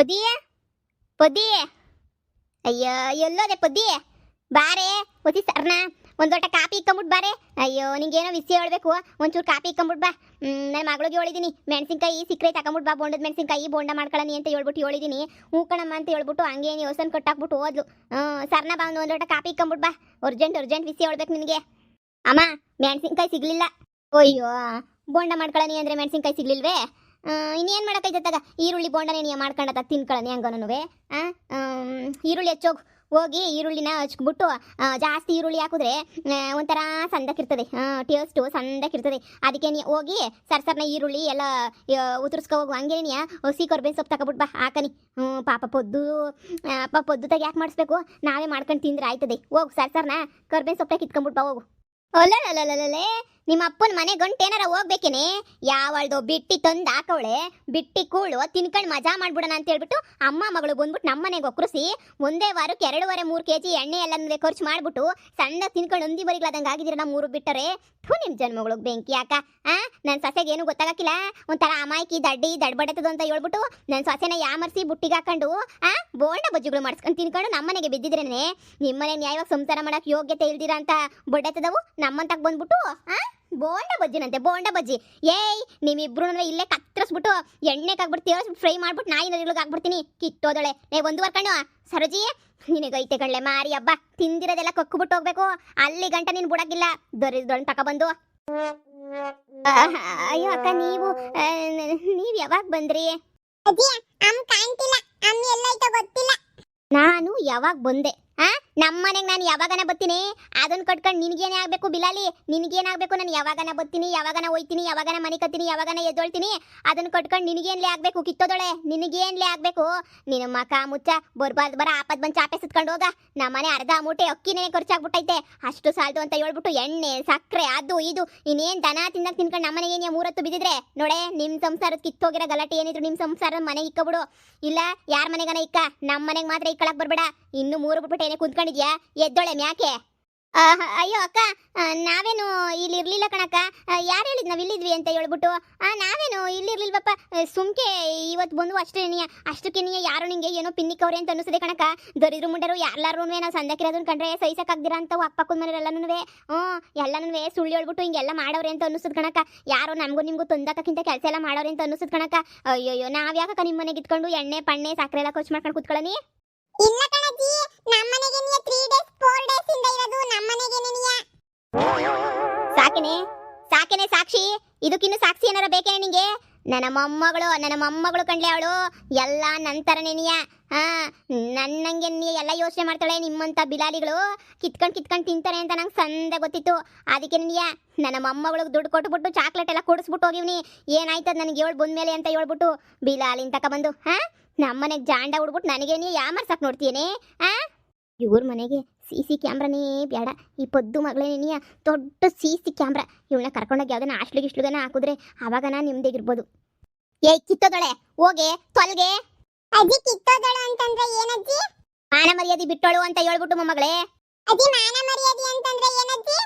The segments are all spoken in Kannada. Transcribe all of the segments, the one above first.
ಪದಿ ಪದಿ ಅಯ್ಯೋ ಎಲ್ಲೋದೆ ಪದಿ ಬಾರೆ ಒಸಿ ಸರ್ನ, ಒಂದ್ ಲೋಟ ಕಾಪಿ ಇಕ್ಕಂಬಿಟ್ ಬಾರೆ. ಅಯ್ಯೋ, ನಿಂಗೇನೋ ವಿಷಯ ಹೇಳ್ಬೇಕು. ಒಂಚೂರು ಕಾಪಿ ಇಕ್ಕಂಬಿಟ್ ಬಾ. ನನ್ನ ಮಗಳಿಗೆ ಹೇಳಿದೀನಿ. ಮೆಣಸಿನ್ಕಾಯಿ ಸಿಕ್ಕರೆ ತಗೊಂಬಿಟ್ಟು ಬಾ. ಬೋಂಡದ ಮೆಣಸಿನ್ಕಾಯಿ, ಬೋಂಡ ಮಾಡ್ಕೊಳ್ಳಿ ಅಂತ ಹೇಳ್ಬಿಟ್ಟು ಹೇಳಿದೀನಿ. ಹೂಕಣಮ್ಮ ಅಂತ ಹೇಳ್ಬಿಟ್ಟು ಹಂಗೆ ಹೊಸನ್ ಕಟ್ಟಾಕ್ಬಿಟ್ಟು ಹೋದ್ಲು. ಹ್ಮ್ ಸರ್ನ ಬಾ, ಒಂದು ಲೋಟ ಕಾಪಿ ಇಕ್ಕಂಬಿಟ್ ಬಾ. ಅರ್ಜೆಂಟ್ ಅರ್ಜೆಂಟ್ ವಿಷಯ ಹೇಳ್ಬೇಕು ನಿನಗೆ. ಅಮ್ಮ, ಮೆಣಸಿನ್ಕಾಯಿ ಸಿಗ್ಲಿಲ್ಲ. ಅಯ್ಯೋ, ಬೋಂಡ ಮಾಡ್ಕೊಳ್ಳಿ ಅಂದ್ರೆ ಮೆಣಸಿನ್ಕಾಯಿ ಸಿಗ್ಲಿಲ್ವೇ? ಇನ್ನೇನ್ ಮಾಡೋಕ್ಕೈತತ್ತಾಗ ಈರುಳ್ಳಿ ಬೋಂಡನೇ ನೀ ಮಾಡ್ಕೊಂಡತ್ತ ತಿನ್ಕೊಳ್ಳಿ ಹಂಗನೂ ಈರುಳ್ಳಿ ಹೆಚ್ಚೋಗು ಹೋಗಿ ಈರುಳ್ಳಿನ ಹಚ್ಬಿಟ್ಟು ಜಾಸ್ತಿ ಈರುಳ್ಳಿ ಹಾಕಿದ್ರೆ ಒಂಥರ ಸಂದಕ್ಕಿರ್ತದೆ. ಟೇಸ್ಟು ಸಂದಕ್ಕಿರ್ತದೆ. ಅದಕ್ಕೆ ನೀ ಹೋಗಿ ಸರ್ಸರ್ನ ಈರುಳ್ಳಿ ಎಲ್ಲ ಉದುರಿಸ್ಕೊ ಹೋಗು. ಹಂಗೆ ನೀ ಹಸಿ ಕೊರ್ಬೇನ್ ಸೊಪ್ಪು ತಗೊಬಿಟ್ಟು ಬಾ, ಹಾಕನಿ. ಹ್ಞೂ ಪಾಪ ಪೊದ್ದು ಪೊದ್ದು ತಗ ಯಾಕೆ ಮಾಡಿಸ್ಬೇಕು? ನಾವೇ ಮಾಡ್ಕೊಂಡು ತಿಂದ್ರೆ ಆಯ್ತದೆ. ಹೋಗು ಸರ್ಸರ್ನ ಕೊರ್ಬೇನ್ ಸೊಪ್ಪು ಕಿತ್ಕೊಂಡ್ಬಿಟ್ಟು ಬಾ, ಹೋಗು. ಅಲ್ಲೇ ನಿಮ್ಮ ಅಪ್ಪನ ಮನೆ ಗಂಟು ಏನಾರ ಹೋಗ್ಬೇಕೇನೆ? ಯಾವಳ್ದು ಬಿಟ್ಟಿ ತಂದು ಹಾಕವಳೆ. ಬಿಟ್ಟಿ ಕೂಳು, ತಿನ್ಕೊಂಡು ಮಜಾ ಮಾಡ್ಬಿಡೋಣ ಅಂತ ಹೇಳ್ಬಿಟ್ಟು ಅಮ್ಮ ಮಗಳು ಬಂದ್ಬಿಟ್ಟು ನಮ್ಮ ಮನೆಗೆ ಒಕ್ಕರಿಸಿ ಒಂದೇ ವಾರಕ್ಕೆ ಎರಡೂವರೆ ಮೂರು ಕೆ ಜಿ ಎಣ್ಣೆ ಎಲ್ಲ ಖರ್ಚು ಮಾಡ್ಬಿಟ್ಟು ಸಣ್ಣ ತಿನ್ಕೊಂಡು ಒಂದಿ ಬರಿಗ್ಲಾದಂಗೆ ಆಗಿದ್ದೀರ ಮೂರು ಬಿಟ್ಟರೆ? ಥೂ ನಿಮ್ಮ ಜನ್ಮಗಳು ಬೆಂಕಿ ಯಾಕ ಆ ನನ್ನ ಸೊಸೆಗೆ ಏನು ಗೊತ್ತಾಗಕ್ಕಿಲ್ಲ. ಒಂಥರ ಅಮಾಯಕಿ, ದಡ್ಡಿ, ದಡ್ಬಡತದ ಅಂತ ಹೇಳ್ಬಿಟ್ಟು ನನ್ನ ಸೊಸೆನ ಯಾಮರ್ಸಿ ಬುಟ್ಟಿಗೆ ಹಾಕೊಂಡು, ಆ ಬೋರ್ಣ ಬಜ್ಜುಗಳು ಮಾಡಿಸ್ಕೊಂಡು ತಿನ್ಕೊಂಡು ನಮ್ಮನೆಗೆ ಬಿದ್ದಿದ್ರೇನೆ? ನಿಮ್ಮನೆ ನ್ಯಾಯವಾಗಿ ಸಂಸಾರ ಮಾಡಕ್ ಯೋಗ್ಯತೆ ಇಲ್ದಿರ ಅಂತ ಬೊಡ್ಡೆತದವು ನಮ್ಮಂತಾಗ ಬಂದ್ಬಿಟ್ಟು, ಆ? ಬೋಂಡ ಬಜ್ಜಿನಂತೆ ಬೋಂಡ ಬಜ್ಜಿ. ಏಯ್ ನಿಮ್ಮಿಬ್ರು ಇಲ್ಲೇ ಕತ್ತರಿಸ್ಬಿಟ್ಟು ಎಣ್ಣೆಗೆ ಹಾಕ್ಬಿಟ್ಟು ತೇಳ್ಸ್ಬಿಟ್ಟು ಫ್ರೈ ಮಾಡ್ಬಿಟ್ಟು ನಾಯಿ ನದಿಗಳಿಗೆ ಹಾಕ್ಬಿಡ್ತೀನಿ. ಕಿತ್ತೋದಳೆ. ಏ ಒಂದು ವರ್ಕಂಡು ಸರೋಜಿ ಐತೆ ಕಣ್ಲೆ ಮಾರಿ ಹಬ್ಬ. ತಿಂದಿರೋದೆಲ್ಲ ಕಕ್ಕುಬಿಟ್ಟು ಹೋಗ್ಬೇಕು. ಅಲ್ಲಿ ಗಂಟ ನೀನು ಬಿಡಕ್ಕಿಲ್ಲ. ದೊರೆದೊಳ್ ತಗೊಬಂದು ಅಯ್ಯೋ ಅಕ್ಕ ನೀವು ನೀವು ನೀವ್ ಯಾವಾಗ ಬಂದ್ರಿ? ನಾನು ಯಾವಾಗ ಬಂದೆ ಆ? ನಮ್ಮನೆಗೆ ನಾನು ಯಾವಾಗನ ಬರ್ತೀನಿ ಅದನ್ನ ಕಟ್ಕೊಂಡು ನಿನಗೇನೇ ಆಗಬೇಕು ಬಿಲಾಲಿ? ನಿನಗೇನಾಗಬೇಕು ನಾನು ಯಾವಾಗನ ಬರ್ತೀನಿ, ಯಾವಾಗನ ಹೋಯ್ತೀನಿ ಯಾವಾಗನ ಮನೆ ಕತ್ತೀನಿ, ಯಾವಾಗನ ಎದ್ದೊಳ್ತೀನಿ ಅದನ್ನ ಕಟ್ಕೊಂಡು ನಿನಗೇನ್ಲೇ ಆಗಬೇಕು ಕಿತ್ತೋದೊಳೆ? ನಿನಗೇನ್ಲೇ ಆಗಬೇಕು? ನಿನ್ನ ಮಕ ಮುಚ್ಚ, ಬರ್ಬಾರ್ದು, ಬರ ಆಪತ್ ಬಂದು ಚಾಪೆ ಸುತ್ಕೊಂಡು ಹೋಗ. ನಮ್ಮನೆ ಅರ್ಧ ಮೂಟೆ ಅಕ್ಕಿನೇ ಖರ್ಚಾಗ್ಬಿಟ್ಟೈತೆ. ಅಷ್ಟು ಸಾಲದು ಅಂತ ಹೇಳ್ಬಿಟ್ಟು ಎಣ್ಣೆ ಸಕ್ಕರೆ ಅದು, ಇದು, ಇನ್ನೇನು ದನ ತಿನ್ನಕ್ಕೆ ತಿನ್ಕೊಂಡು ನಮ್ಮನೆ ನೀವು ಮೂರತ್ತು ಬಿದ್ದಿದ್ರೆ? ನೋಡೆ ನಿಮ್ಮ ಸಂಸಾರದ ಕಿತ್ತೋಗಿರೋ ಗಲಾಟೆ ಏನಿದ್ರು ನಿಮ್ಮ ಸಂಸಾರದ ಮನೆಗೆ ಇಕ್ಕಬಿಡು. ಇಲ್ಲ, ಯಾರ ಮನೆಗನ ಇಕ್ಕ? ನಮ್ಮ ಮನೆಗೆ ಮಾತ್ರ ಇಕ್ಕಳಕ್ ಬರ್ಬೇಡ. ಇನ್ನು ಮೂರು ಬಿಟ್ಬಿಟ್ಟು ಏನೇ ಕುಂತ್ಕೊಂಡಿದ್ಯಾ ಎದ್ದೊಳೆ ಮ್ಯಾಕೆ? ಅಯ್ಯೋ ಅಕ್ಕ ನಾವೇನು ಇಲ್ಲಿ ಇರ್ಲಿಲ್ಲ ಕಣಕ್ಕ ಯಾರು ಹೇಳಿದ್ ನಾವ್ ಇಲ್ಲಿದ್ವಿ ಅಂತ ಹೇಳ್ಬಿಟ್ಟು? ಆ, ನಾವೇನು ಇಲ್ಲಿರ್ಲಿಲ್ವಪ್ಪ? ಆ, ಸುಮ್ಕೆ ಇವತ್ತು ಬಂದು ಅಷ್ಟೇ ಅಷ್ಟಕ್ಕೆ ನೀ ಯಾರು ನಿಂಗೆ ಏನೋ ಪಿನ್ನಿಕವ್ರೆ ಅಂತ ಅನಿಸ್ತದೆ ಕಣಕ್ಕ? ದರಿದ್ರು ಮುಂಡರು ಯಾರ್ಲಾರು ನಾವು ಸಂದಕ್ಕಿರೋದನ್ನ ಕಂಡ್ರೆ ಸಹಿಸಕ್ಕಾಗ್ದಿರ ಅಂತ ಅಪ್ಪಕ್ಕನ ಮನೆಯಲ್ಲೆಲ್ಲನೂ ಹ್ಞೂ ಎಲ್ಲನೂ ಸುಳ್ಳು ಹೇಳ್ಬಿಟ್ಟು ಹಿಂಗೆಲ್ಲ ಮಾಡೋರೆ ಅಂತ ಅನಿಸ್ತದ ಕಣಕ್ಕ? ಯಾರೋ ನಮಗೂ ನಿಮಗೂ ತೊಂದಕ್ಕಿಂತ ಕೆಲಸ ಎಲ್ಲ ಮಾಡೋರೆ ಅಂತ ಅನಿಸ್ತದ ಕಣಕ್ಕ? ಅಯ್ಯೋ ನಾವ್ ಯಾಕಕ್ಕ ನಿಮ್ಮ ಮನೆಗೆ ಇಟ್ಕೊಂಡು ಎಣ್ಣೆ ಪಣ್ಣೆ ಸಕ್ಕರೆ ಎಲ್ಲ ಖರ್ಚು ಮಾಡ್ಕೊಂಡು ಕುತ್ಕೊಳ್ಳಿ ಇಲ್ಲ ಕಣಜ್ಜಿ ನಮ್ಮನೆಗೆ ನೀ 3 ಡೇಸ್ 4 ಡೇಸ್ ಇಂದ ಸಾಕೆನೆ ಸಾಕೆನೆ ಸಾಕ್ಷಿ. ಇದಕ್ಕಿನ್ನು ಸಾಕ್ಷಿ ಏನಾರ ಬೇಕೇ ನಿಂಗೆ? ನನ್ನ ಮೊಮ್ಮಗಳು ನನ್ನ ಮೊಮ್ಮಗಳು ಕಂಡ್ಲೆ ಅವಳು, ಎಲ್ಲ ನಂತರ ನೆನೆಯ ಹಾ, ನನ್ನಂಗೆ ನೀ ಎಲ್ಲ ಯೋಚನೆ ಮಾಡ್ತಾಳೆ ನಿಮ್ಮಂತ ಬಿಲಾಲಿಗಳು. ಕಿತ್ಕೊಂಡು ಕಿತ್ಕೊಂಡು ತಿಂತಾರೆ ಅಂತ ನಂಗೆ ಸಂದೆ ಗೊತ್ತಿತ್ತು. ಅದಕ್ಕೆ ನೀಯ ನನ್ನ ಮೊಮ್ಮಗಳಿಗೆ ದುಡ್ಡು ಕೊಟ್ಬಿಟ್ಟು ಚಾಕ್ಲೇಟ್ ಎಲ್ಲ ಕೊಡಿಸ್ಬಿಟ್ಟು ಹೋಗಿವ್ನಿ. ಏನಾಯ್ತದ ನನಗೆ ಏಳು ಬಂದ್ಮೇಲೆ ಅಂತ ಹೇಳ್ಬಿಟ್ಟು ಬಿಲಾಲಿನ ಬಂದು, ಹಾ? ನಮ್ಮನೆಗೆ ಜಾಂಡ ಹುಡ್ಬಿಟ್ಟು ನನಗೆ ನೀ ಯಾಮರ್ಸಕ್ ನೋಡ್ತೀನಿ ಆ? ಇವ್ರ ಮನೆಗೆ ಸಿ ಸಿ ಕ್ಯಾಮ್ರಾನೇ ಬೇಡ ಈ ಪದ್ದು ಮಗಳೇ ನೀ ದೊಡ್ಡ ಸಿ ಸಿ ಕ್ಯಾಮ್ರಾ. ಇವಳನ್ನ ಕರ್ಕೊಂಡೋಗಿ ಯಾವ್ದನ್ನ ಹಾಸ್ಟ್ಲಿಗೆ ಇಷ್ಟ್ಲಿಗನ ಹಾಕಿದ್ರೆ ಅವಾಗ ನಾನು ನಿಮ್ದೇಗಿರ್ಬೋದು. ಏ ಕಿತ್ತೋದಳೆ ಹೋಗೆ ತೊಲ್ಗೆ. ಅಜ್ಜಿ ಕಿತ್ತೋದಳೆ ಅಂತಂದ್ರೆ ಏನಜ್ಜಿ? ಮಾನ ಮರ್ಯಾದೆ ಬಿಟ್ಟೋಳು ಅಂತ ಹೇಳ್ಬಿಟ್ಟು ಮೊಮ್ಮಗಳೇ. ಅಜ್ಜಿ ಮಾನ ಮರ್ಯಾದೆ ಅಂತಂದ್ರೆ ಏನಜ್ಜಿ?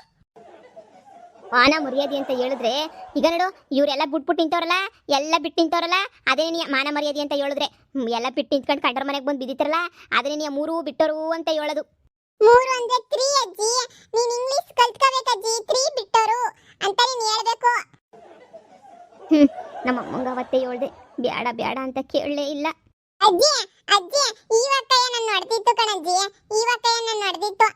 ಮಾನ ಮರ್ಯಾದೆ ಅಂತ ಹೇಳಿದ್ರೆ ಈಗ ನೋಡು ಇವರೆಲ್ಲ ಬಿಟ್ಬಿಟ್ಟು ನಿಂತವ್ರಲ್ಲ ಎಲ್ಲ ಬಿಟ್ಟು ನಿಂತವ್ರಲ್ಲ ಅದೇ ನೀ ಮಾನ ಮರ್ಯಾದೆ ಅಂತ ಹೇಳಿದ್ರೆ. ಎಲ್ಲ ಬಿಟ್ಟು ನಿಂತ್ಕೊಂಡು ಕಂಡ್ರ ಮನೆಗೆ ಬಂದು ಬಿದ್ದಿತ್ರಲ್ಲ ಅದೇ ನೀ ಮೂರು ಬಿಟ್ಟರು ಅಂತ ಹೇಳೋದು. ಮೂರು ಅಂದ್ರೆ ತ್ರೀ ಅಜ್ಜಿ ನೀನ್ ಇಂಗ್ಲಿಷ್ ಕಲ್ತ್ಕೋಬೇಕಜ್ಜಿ ತ್ರೀ ಬಿಟ್ಟರು ಅಂತ ನೀನ್ ಹೇಳ್ಬೇಕು. ನಮ್ಮ ಅಮ್ಮಂಗ ಅವತ್ತೇ ಹೇಳ್ದೆ ಬೇಡ ಬೇಡ ಅಂತ ಕೇಳಲೇ ಇಲ್ಲ. ಅಜ್ಜಿ ಅಜ್ಜಿ ಈ ಒಕ್ಕಯ್ಯ ನನ್ನ ಕಣ ಕಣಜ್ಜಿ ಈ ಕೈಯ ನನ್ನ ಹೊಡೆದಿತ್ತು?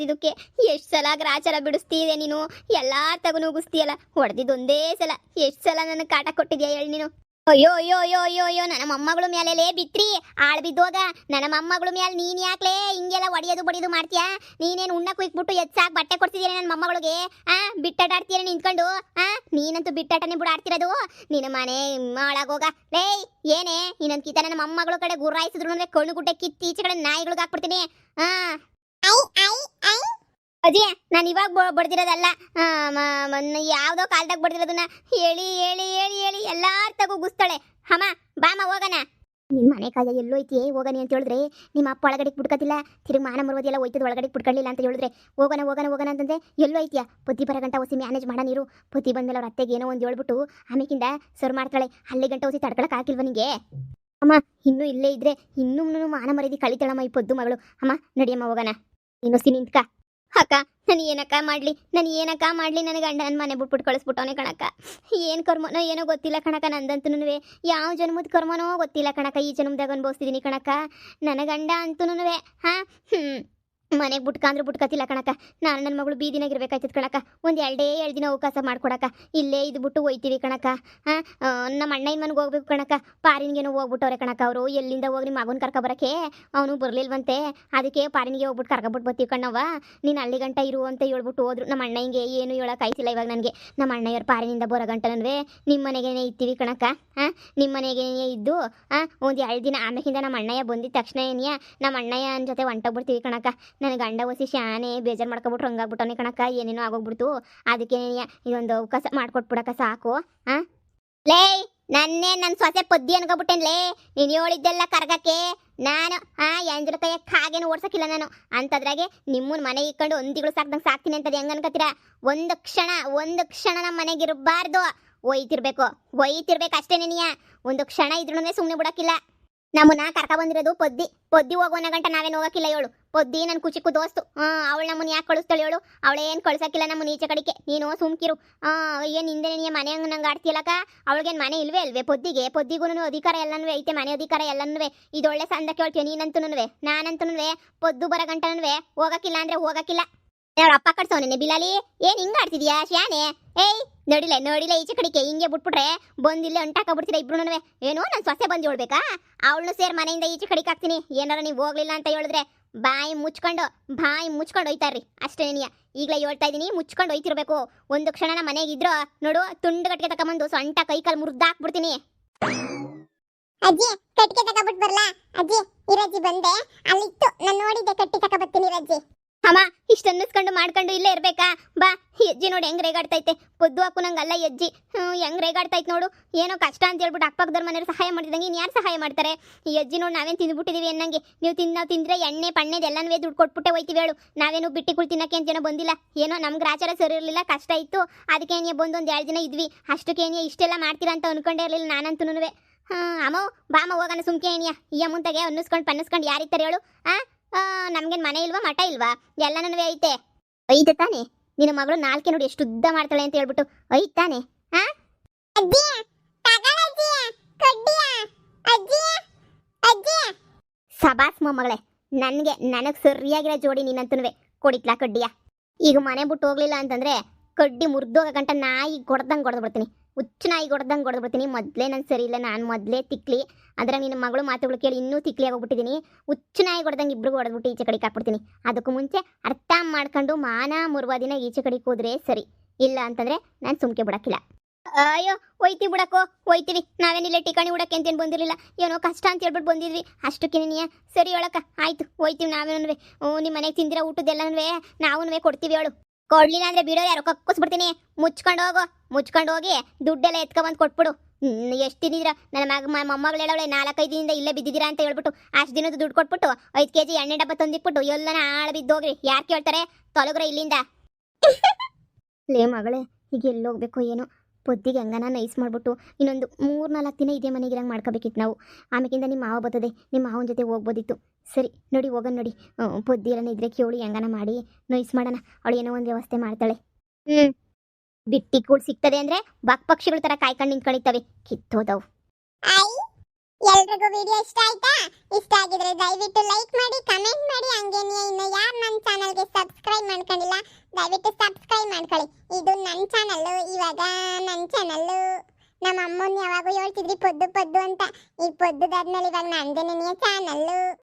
ಹೊಡೆದಿದ್ದಕ್ಕೆ ಎಷ್ಟು ಸಲ ಗ್ರಾಚಾರ ಬಿಡಿಸ್ತೀಯ ನೀನು? ಎಲ್ಲ ತಗು ಉಗಿಸ್ತೀಯಲ್ಲ ಹೊಡೆದಿದ್ದು ಒಂದೇ ಸಲ. ಎಷ್ಟು ಸಲ ನನಗೆ ಕಾಟ ಕೊಟ್ಟಿದ್ಯಾ ಹೇಳಿ ನೀನು? ಅಯ್ಯೋ ಅಯ್ಯೋ ಅಯ್ಯೋ ಅಯ್ಯೋ ಅಯ್ಯೋ, ನನ್ನ ಮೊಮ್ಮಗಳು ಮೇಲೆ ಲೇ ಬಿತ್ರಿ. ಆಳ್ ಬಿದ್ದೋಗ ನನ್ನ ಮೊಮ್ಮಗಳು ಮೇಲೆ ನೀನ್ ಯಾಕ್ಲೇ ಹಿಂಗೆಲ್ಲ ಒಡೆಯೋದು ಬಡಿಯೋದು ಮಾಡ್ತೀಯಾ? ನೀನೇನು ಉಣ್ಣ ಕುಯ್ಕ್ಬಿಟ್ಟು ಎಚ್ಚಾಕ್ ಬಟ್ಟೆ ಕೊಡ್ತಿದ್ದೀರ ನನ್ನ ಮೊಮ್ಮಗಳಿಗೆ? ಆ ಬಿಟ್ಟಾಟ ಆಡ್ತೀರ ನಿಂತ್ಕೊಂಡು? ಆ, ನೀನಂತೂ ಬಿಟ್ಟಾಟನೆ ಬಿಡ ಆಡ್ತಿರೋದು? ನಿನ್ನ ಮನೆ ಒಳಗೋಗ ಲೇ ಏನೇ? ನೀನಂತ ಕಿತ ನನ್ನ ಮೊಮ್ಮಗಳ ಕಡೆ ಗುರಾಯಿಸಿದ್ರು ಅಂದ್ರೆ ಕಣ್ಣು ಗುಡ್ಡೆ ಕಿತ್ತೀಚೆ ಕಡೆ ನಾಯಿಗಳಿಗೆ ಹಾಕ್ಬಿಡ್ತೀನಿ. ಆ. ಅಜ್ಜಿ ನಾನು ಇವಾಗ ಬಡ್ದಿರೋದಲ್ಲ ಯಾವ್ದೋ ಕಾಲ್ದಾಗ ಬಡ್ದಿರೋದನ್ನ ಹೇಳಿ ಹೇಳಿ ಹೇಳಿ ಹೇಳಿ ಎಲ್ಲಾರ್ ತಗೋ ಗುಸ್ತಾಳೆ. ಹಮ, ಬಾಮ, ಹೋಗಣ. ನಿನ್ನ ಮನೆ ಕಾಲ ಎಲ್ಲೋ ಐತಿ ಹೋಗನಿ ಅಂತ ಹೇಳಿದ್ರೆ ನಿಮ್ಮ ಅಪ್ಪ ಒಳಗಡೆ ಬಿಡ್ಕತಿಲ್ಲ ತಿರುಗಿ ಮಾನ ಮರುವದಿ ಎಲ್ಲ ಹೋಯ್ತದ ಒಳಗಡೆ ಬಿಡ್ಕೊಳ್ಳಿಲ್ಲ ಅಂತ ಹೇಳಿದ್ರೆ, ಹೋಗೋಣ ಹೋಗೋಣ ಹೋಗೋಣ ಅಂತಂದ್ರೆ ಎಲ್ಲೋ ಐತಿಯಾ ಪತಿ ಬರ ಗಂಟ ಹೊಸಿ ಮ್ಯಾನೇಜ್ ಮಾಡ ನೀರು. ಪತಿ ಬಂದ್ಮೇಲೆ ಅವ್ರ ಅತ್ತೆಗೆ ಏನೋ ಒಂದು ಹೇಳ್ಬಿಟ್ಟು ಆಮೇಕಿಂದ ಸರ್ ಮಾಡ್ತಾಳೆ. ಅಲ್ಲಿ ಗಂಟ ಹೊಸಿ ತಡ್ಕೊಳಕ್ ಹಾಕಿಲ್ವ ನಿಂಗೆ? ಅಮ್ಮ, ಇನ್ನೂ ಇಲ್ಲೇ ಇದ್ರೆ ಇನ್ನೂ ಮಾನ ಮರ್ಯಾದೆ ಕಳಿತಾಳಮ್ಮ ಈ ಪೊದ್ದು ಮಗಳು. ಅಮ್ಮ, ನಡಿಯಮ್ಮ, ಹೋಗೋಣ. ಇನ್ನೊಸಿ ನಿಂತ್ಕ. ಅಕ್ಕ, ನಾನು ಏನಕ್ಕ ಮಾಡ್ಲಿ? ನಾನು ಏನಕ್ಕ ಮಾಡ್ಲಿ? ನನಗೆ ಗಂಡ ನನ್ನ ಮನೆ ಬಿಟ್ಬಿಟ್ಟು ಕಳಿಸ್ಬಿಟ್ಟವನೇ ಕಣಕ್ಕ. ಏನು ಕರ್ಮನೋ ಏನೋ ಗೊತ್ತಿಲ್ಲ ಕಣಕ್ಕ ನಂದಂತೂ ಯಾವ ಜನ್ಮದ ಕರ್ಮನೋ ಗೊತ್ತಿಲ್ಲ ಕಣಕ್ಕ ಈ ಜನ್ಮದಾಗ ಅನ್ಭವಿಸ್ತಿದ್ದೀನಿ ಕಣಕ್ಕ. ನನ್ನ ಗಂಡ ಅಂತೂ ಹಾಂ? ಹ್ಞೂ ಮನೆಗೆ ಬಿಟ್ಕಂದ್ರೆ ಬುಟ್ಕತಿಲ್ಲ ಕಣಕ ನಾನು ನನ್ನ ಮಗಳು ಬೀದಿನಾಗ ಇರ್ಬೇಕಾಯ್ತದ ಕಣಕ ಒಂದ್ ಎರಡೇ ಎರಡು ದಿನ ಅವಕಾಶ ಮಾಡ್ಕೊಡಕ್ಕ. ಇಲ್ಲೇ ಇದು ಬಿಟ್ಟು ಹೋಯ್ತೀವಿ ಕಣಕ ನಮ್ಮ ಅಣ್ಣನ ಮನೆಗೆ ಹೋಗ್ಬೇಕು ಕಣಕ ಪಾರಿನ್ಗೇನೋ ಹೋಗ್ಬಿಟ್ಟವ್ರೆ ಕಣಕ ಅವರು. ಎಲ್ಲಿಂದ ಹೋಗಿ ನಿಮ್ಮ ಮಗನ ಕರ್ಕ ಬರಕ್ಕೆ? ಅವನು ಬರ್ಲಿಲ್ವಂತೆ. ಅದಕ್ಕೆ ಪಾರಿನಿಗೆ ಹೋಗ್ಬಿಟ್ಟು ಕರ್ಕೊಬಿಟ್ಟು ಬರ್ತೀವಿ ಕಣ್ಣವ್ವ ನೀನು ಅಲ್ಲಿ ಗಂಟ ಇರು ಅಂತ ಹೇಳ್ಬಿಟ್ಟು ಹೋದ್ರು. ನಮ್ಮ ಅಣ್ಣ ಹಿಂಗೆ ಏನು ಹೇಳಕ್ ಆಯ್ತಿಲ್ಲ ಇವಾಗ ನನಗೆ. ನಮ್ಮ ಅಣ್ಣಯ್ಯವ್ರ ಪಾರಿನಿಂದ ಬರೋ ಗಂಟ ನನ್ವೆ ನಿಮ್ಮ ಮನೆಗೇನೆ ಇತ್ತೀವಿ ಕಣಕ ಹಾಂ ನಿಮ್ಮ ಮನೆಗೇನೆ ಇದ್ದು, ಹಾಂ, ಒಂದು ಎರಡು ದಿನ ಆಮೇಲಿಂದ ನಮ್ಮ ಅಣ್ಣಯ್ಯ ಬಂದಿದ್ದ ತಕ್ಷಣ ಏನಿಯ ನಮ್ಮ ಅಣ್ಣಯ್ಯ ಜೊತೆ ಹೊಂಟೋಗ್ಬಿಡ್ತೀವಿ ಕಣಕ್ಕ. ನನ್ನ ಗಂಡ ಒಸಿ ಶಾನೆ ಬೇಜಾರು ಮಾಡ್ಕೊಬಿಟ್ರು, ಹಂಗಾಗ್ಬಿಟ್ಟವನೆ ಕಣಕ್ಕ, ಏನೇನೋ ಆಗೋಗ್ಬಿಡ್ತು. ಅದಕ್ಕೆ ಇದೊಂದು ಕಸ ಮಾಡ್ಕೊಟ್ಬಿಡಕ್ಕ ಸಾಕು ಹಾಂ ಲೇ, ನನ್ನೇ ನನ್ನ ಸೊಸೆ ಪದ್ದಿ ಅನ್ಕೊಬಿಟ್ಟೇನ್ಲೇ ನೀನು ಹೇಳಿದ್ದೆಲ್ಲ ಕರ್ಗಕ್ಕೆ ನಾನು, ಆ ಎಂಜಲ ಕೈಯ ಕಾಗೇನು ಓಡ್ಸಕ್ಕಿಲ್ಲ ನಾನು. ಅಂತದ್ರಾಗೆ ನಿಮ್ಮನ್ನ ಮನೆಗೆ ಇಕ್ಕೊಂಡು ಒಂದಿಗಳು ಸಾಕ್ದಂಗೆ ಸಾಕ್ತೀನಿ ಅಂತದ್ ಹೆಂಗೆ ಅನ್ಕೋತೀರಾ? ಒಂದು ಕ್ಷಣ ಒಂದು ಕ್ಷಣ ನಮ್ಮ ಮನೆಗೆ ಇರಬಾರ್ದು. ಒಯ್ತಿರ್ಬೇಕು ಒಯ್ತಿರ್ಬೇಕು ಅಷ್ಟೇ ನಿನಿಯ ಒಂದು ಕ್ಷಣ ಇದ್ರೂ ಸುಮ್ಮನೆ ಬಿಡಕ್ಕಿಲ್ಲ. ನಮ್ಮನ್ನ ಕರ್ಕ ಬಂದಿರೋದು ಪದ್ದಿ. ಪದ್ದಿ ಹೋಗೋನ ಗಂಟ ನಾವೇನು ಹೋಗಕ್ಕಿಲ್ಲ ಹೇಳು. ಪದ್ದಿ ನನ್ನ ಕುಚಿಕ್ಕು ದೋಸ್ತು ಅವಳು ನಮ್ಮನ್ನ ಯಾಕೆ ಕಳಿಸ್ತಾಳೆ ಹೇಳು. ಅವಳೇನು ಕಳ್ಸಕ್ಕಿಲ್ಲ ನಮ್ಮ ಈಚೆ ಕಡೆಗೆ ನೀನು ಸುಮ್ಕಿರು. ಏನು ಹಿಂದೆ ನಿನ್ನ ಮನೆ ಹಂಗೆ ನಂಗೆ ಆಡ್ತಿಲ್ಲಕ್ಕ ಅವಳಿಗೇನು ಮನೆ ಇಲ್ವೇ ಅಲ್ವೇ? ಪೊದ್ದಿಗೆ? ಪದ್ದಿಗೂ ಅಧಿಕಾರ ಎಲ್ಲನೂ ಐತೆ ಮನೆ ಅಧಿಕಾರ ಎಲ್ಲನೂ ಇದೊಳ್ಳೆ ಸಂದ ಕೇಳ್ತೀಯ ನೀನಂತೂ ನಾನಂತೂ ಪೊದ್ದು ಬರ ಗಂಟನೂ ಹೋಗಕ್ಕಿಲ್ಲ ಅಂದ್ರೆ ಹೋಗಕ್ಕಿಲ್ಲ. ಅವ್ರ ಅಪ್ಪ ಕಟ್ಸವನೇ ಬಿಲಾಲಿ ಏನ್ ಹಿಂಗ ಆಡ್ತಿದ್ಯಾ ಶ್ಯಾನೆ? ಏಯ್ ನೋಡಿಲ್ಲ ನೋಡಿಲ್ಲ ಈಚೆ ಕಡೆಗೆ, ಹಿಂಗೆ ಬಿಟ್ಬಿಟ್ರೆ ಬಂದಿಲ್ಲ ಅಂಟಾಕಬಿಡ್ತೀರ ಇಬ್ರು ಏನು ನಾನು ಸೊಸೆ ಬಂದು ಹೇಳ್ಬೇಕಾ? ಅವಳನ್ನು ಸೇರಿ ಮನೆಯಿಂದ ಈಚೆ ಕಡೆಗೆ ಹಾಕ್ತೀನಿ. ಏನಾರ ನೀವು ಹೋಗ್ಲಿಲ್ಲ ಅಂತ ಹೇಳಿದ್ರೆ ಬಾಯಿ ಮುಚ್ಕೊಂಡು ಬಾಯಿ ಮುಚ್ಕೊಂಡು ಹೋಯ್ತಾರ್ರಿ. ಅಷ್ಟೇ ನೀಯ. ಈಗಲೇ ಹೇಳ್ತಾ ಇದೀನಿ ಮುಚ್ಕೊಂಡು ಹೋಯ್ತಿರ್ಬೇಕು. ಒಂದು ಕ್ಷಣನ ನಮ್ಮ ಮನೆಗೆ ಇದ್ರು, ನೋಡು ತುಂಡು ಕಟ್ಟಿಗೆ ತಗೊಂಬಂದು ಸೊಂಟ ಕೈ ಕಾಲು ಮುರಿದಾಕ್ಬಿಡ್ತೀನಿ ಅಜ್ಜಿ, ಕಟ್ಟಿಗೆ ತಗೊಬಿಟ್ಟು ಬರ್ಲಾ? ಅಜ್ಜಿ, ಇರಜ್ಜಿ ಬಂದೆ. ಅಲ್ಲಿತ್ತು, ನಾನು ನೋಡಿದ್ದೆ ಕಟ್ಟಿ ತಗೊಬರ್ತೀನಿ ಇರಜ್ಜಿ. ಅಮ್ಮ ಇಷ್ಟ ಅನ್ನಿಸ್ಕೊಂಡು ಮಾಡ್ಕೊಂಡು ಇಲ್ಲೇ ಇರ್ಬೇಕಾ? ಬಾ ಈ ನೋಡಿ ಹೆಂಗ್ ರೇಗಾಡ್ತೈತೆ. ಬುದ್ದು ಹಾಕು ನಂಗಲ್ಲ ಈ ಹ್ಮ್, ಹೆಂಗ್ ರೇಗಾಡ್ತೈತೆ ನೋಡು. ಏನೋ ಕಷ್ಟ ಅಂತ ಹೇಳ್ಬಿಟ್ಟು ಅಕ್ಕಪಕ್ಕದವ್ರ ಮನೆಯವ್ರು ಸಹಾಯ ಮಾಡಿದಂಗೆ ಇನ್ನು ಯಾರು ಸಹಾಯ ಮಾಡ್ತಾರೆ? ಈ ಅಜ್ಜಿ ನೋಡಿ ನಾವೇನು ತಿಂದ್ಬಿಟ್ಟಿದೀವಿ ಅನ್ನಂಗೆ. ನೀವು ತಿಂದು ನಾವು ತಿಂದ್ರೆ ಎಣ್ಣೆ ಪಣ್ಣೆದು ಎಲ್ಲನೂ ದುಡ್ಡು ಕೊಟ್ಬಿಟ್ಟೆ ಹೋಯ್ತೀವಿ ಹೇಳು. ನಾವೇನು ಬಿಟ್ಟಿಗಳು ತಿನ್ನಕ್ಕೆ ಅಂತ ಜನ ಬಂದಿಲ್ಲ. ಏನೋ ನಮ್ಗೆ ಆಚಾರ ಸರಿ ಇರಲಿಲ್ಲ ಕಷ್ಟ ಇತ್ತು. ಅದಕ್ಕೆ ಏನೇ ಬಂದು ಒಂದು ಎರಡು ದಿನ ಇದ್ವಿ. ಅಷ್ಟಕ್ಕೆ ಏನೇ ಇಷ್ಟೆಲ್ಲ ಮಾಡ್ತೀರಾ ಅಂತ ಅನ್ಕೊಂಡೇ ಇರಲಿಲ್ಲ ನಾನಂತೂ ಹಾಂ ಅಮ್ಮ ಬಾಮ ಹೋಗೋಣ ಸುಮ್ಕೆ ಏನಿಯಾ? ಈ ಅಮ್ಮಂತಾಗೆ ಅನ್ನಿಸ್ಕೊಂಡು ಪನ್ನಿಸ್ಕೊಂಡು ಯಾರಿತ್ತಾರೆ ಹೇಳು. ಆ? ನಮ್ಗೇನು ಮನೆ ಇಲ್ವಾ? ಮಠ ಇಲ್ವಾ? ಎಲ್ಲನೂ ಐತೆ. ಐತೆ ತಾನೆ? ನಿನ್ನ ಮಗಳು ನಾಲ್ಕೆ ನೋಡಿ ಎಷ್ಟು ಉದ್ದ ಮಾಡ್ತಾಳೆ ಅಂತ ಹೇಳ್ಬಿಟ್ಟು. ಐತೆ ತಾನೆ? ಅಜ್ಜಿ ತಗೊಳಜ್ಜಿ ಕಡ್ಡಿಯ ಅಜ್ಜಿ ಅಜ್ಜಿ ಸಬಾಸ್ ಮೊಮ್ಮಗಳೇ ನನಗೆ ನನಗೆ ಸರಿಯಾಗಿರೋ ಜೋಡಿ ನೀನಂತನೂ ಕೊಡಿತ್ಲಾ ಕಡ್ಡಿಯ? ಈಗ ಮನೆ ಬಿಟ್ಟು ಹೋಗ್ಲಿಲ್ಲ ಅಂತಂದ್ರೆ ಕಡ್ಡಿ ಮುರಿದೋಗ ಗಂಟ ನಾಯಿ ಕೊಡ್ದಂಗೆ ಕೊಡ್ದು ಬಿಡ್ತೀನಿ. ಹುಚ್ಚು ನಾಯಿ ಕೊಡ್ದು ಬಿಡ್ತೀನಿ. ಮೊದಲೇ ನಾನು ಸರಿ ಇಲ್ಲ ನಾನು ಮೊದಲೇ ತಿಕ್ಲಿ. ಅಂದ್ರೆ ನಿನ್ನ ಮಗಳು ಮಾತುಗಳು ಕೇಳಿ ಇನ್ನೂ ತಿಕ್ಲಿ ಆಗೋಗ್ಬಿಟ್ಟಿದ್ದೀನಿ ಹುಚ್ಚು ನಾಯಿ ಕೊಡ್ದಂಗೆ ಇಬ್ರಿಗೂ ಹೊಡೆದ್ಬಿಟ್ಟು ಈಚೆ ಕಡೆಗೆ ಹಾಕ್ಬಿಡ್ತೀನಿ ಅದಕ್ಕೂ ಮುಂಚೆ ಅರ್ಥ ಮಾಡ್ಕೊಂಡು ಮಾನ ಮುರುವ ದಿನ ಈಚೆ ಕಡೆಗೆ ಹೋದ್ರೆ ಸರಿ. ಇಲ್ಲ ಅಂತಂದ್ರೆ ನಾನು ಸುಮ್ಕೆ ಬಿಡಕ್ಕಿಲ್ಲ. ಅಯ್ಯೋ ಹೋಯ್ತೀವಿ. ಬಿಡಕ್ಕೋ ಒಯ್ತೀವಿ ನಾವೇನಿಲ್ಲ ಟಿಕಾಣಿ ಹುಡಕ್ಕೆ ಅಂತೇನು ಬಂದಿರಲಿಲ್ಲ. ಏನೋ ಕಷ್ಟ ಅಂತ ಹೇಳ್ಬಿಟ್ಟು ಬಂದಿದ್ವಿ. ಅಷ್ಟಕ್ಕೆ ನೀಯ ಸರಿ ಹೇಳಕ್ಕ ಆಯ್ತು ಒಯ್ತೀವಿ ನಾವೇನೂ ನಿಮ್ಮ ಮನೆಗೆ ತಿಂದಿರೋ ಊಟದ್ದೆಲ್ಲನೂ ನಾವೂ ಕೊಡ್ತೀವಿ ಹೇಳು ಕೊಡ್ಲಿಲ್ಲ ಅಂದ್ರೆ ಬಿಡೋ ಯಾರು? ಕಕ್ಕಿಸ್ಬಿಡ್ತೀನಿ. ಮುಚ್ಕೊಂಡು ಹೋಗು. ಮುಚ್ಕೊಂಡು ಹೋಗಿ ದುಡ್ಡೆಲ್ಲ ಎತ್ಕೊಂಡ್ಬಂದು ಕೊಟ್ಬಿಡು. ಎಷ್ಟು ತಿಂದಿದ್ರ ನನ್ನ ಮಗ ಮೊಮ್ಮಗಳು ಹೇಳವಳೆ, ನಾಲ್ಕೈದು ದಿನದಿಂದ ಇಲ್ಲೇ ಬಿದ್ದಿದ್ದೀರಾ ಅಂತ ಹೇಳ್ಬಿಟ್ಟು ಅಷ್ಟು ದಿನದ ದುಡ್ಡು ಕೊಟ್ಬಿಟ್ಟು ಐದು ಕೆ ಜಿ ಎಣ್ಣೆ ಡಬ್ಬ ತಂದಿಟ್ಬಿಟ್ಟು ಎಲ್ಲನ ಆಳ ಬಿದ್ದೋಗ್ರಿ ಯಾರು ಕೇಳ್ತಾರೆ? ತೊಲಗ್ರ ಇಲ್ಲಿಂದ. ಲೇ ಮಗಳೇ ಈಗ ಎಲ್ಲಿ ಹೋಗ್ಬೇಕು ಏನೋ? ಪೊದ್ದಿಗೆ ಹಂಗನ ನೈಸ್ ಮಾಡ್ಬಿಟ್ಟು ಇನ್ನೊಂದು ಮೂರು ನಾಲ್ಕು ದಿನ ಇದೇ ಮನೆಗೆ ಇರಂಗೆ ಮಾಡ್ಕೋಬೇಕಿತ್ತು ನಾವು. ಆಮೇಕಿಂದ ನಿಮ್ಮ ಮಾವ ಬರ್ತದೆ ನಿಮ್ಮ ಮಾವನ ಜೊತೆ ಹೋಗ್ಬೋದಿತ್ತು. ಸರಿ, ನೋಡಿ ಹೋಗೋಣ ನೋಡಿ. ಪೊದ್ದಿ ಎಲ್ಲ ಇದ್ರೆ ಕೇಳಿ ಹೆಂಗನ ಮಾಡಿ ನೈಸ್ ಮಾಡೋಣ. ಅವಳು ಏನೋ ಒಂದು ವ್ಯವಸ್ಥೆ ಮಾಡ್ತಾಳೆ. ಹ್ಞೂ ಬಿಟ್ಟಿ ಕೂಡ ಸಿಗ್ತದೆ ಅಂದರೆ ಬಾಕ್ ಪಕ್ಷಿಗಳ ಥರ ಕಾಯ್ಕೊಂಡು ನಿಂತ್ಕೊಂಡಿರ್ತವೆ. ಕಿತ್ತೋದವು. ಎಲ್ರಿಗೂ ವಿಡಿಯೋ ಇಷ್ಟ ಆಯ್ತಾ? ಇಷ್ಟ ಆಗಿದ್ರೆ ದಯವಿಟ್ಟು ಲೈಕ್ ಮಾಡಿ ಕಮೆಂಟ್ ಮಾಡಿ. ಹಂಗೆ ಇನ್ನು ಯಾರು ನನ್ನ ಚಾನಲ್ಗೆ ಸಬ್ಸ್ಕ್ರೈಬ್ ಮಾಡ್ಕೊಂಡಿಲ್ಲ, ದಯವಿಟ್ಟು ಸಬ್ಸ್ಕ್ರೈಬ್ ಮಾಡ್ಕೊಳ್ಳಿ. ಇದು ನನ್ನ ಚಾನಲ್ಲು ಇವಾಗ ನನ್ನ ಚಾನಲ್ಲು ನಮ್ಮ ಅಮ್ಮನ ಯಾವಾಗೂ ಹೇಳ್ತಿದ್ರಿ, ಪೊದ್ದು ಪೊದ್ದು ಅಂತ. ಈ ಪೊದ್ದುದಾದ್ಮೇಲೆ ಇವಾಗ ನಂದೇನೇ ಚಾನಲ್ಲು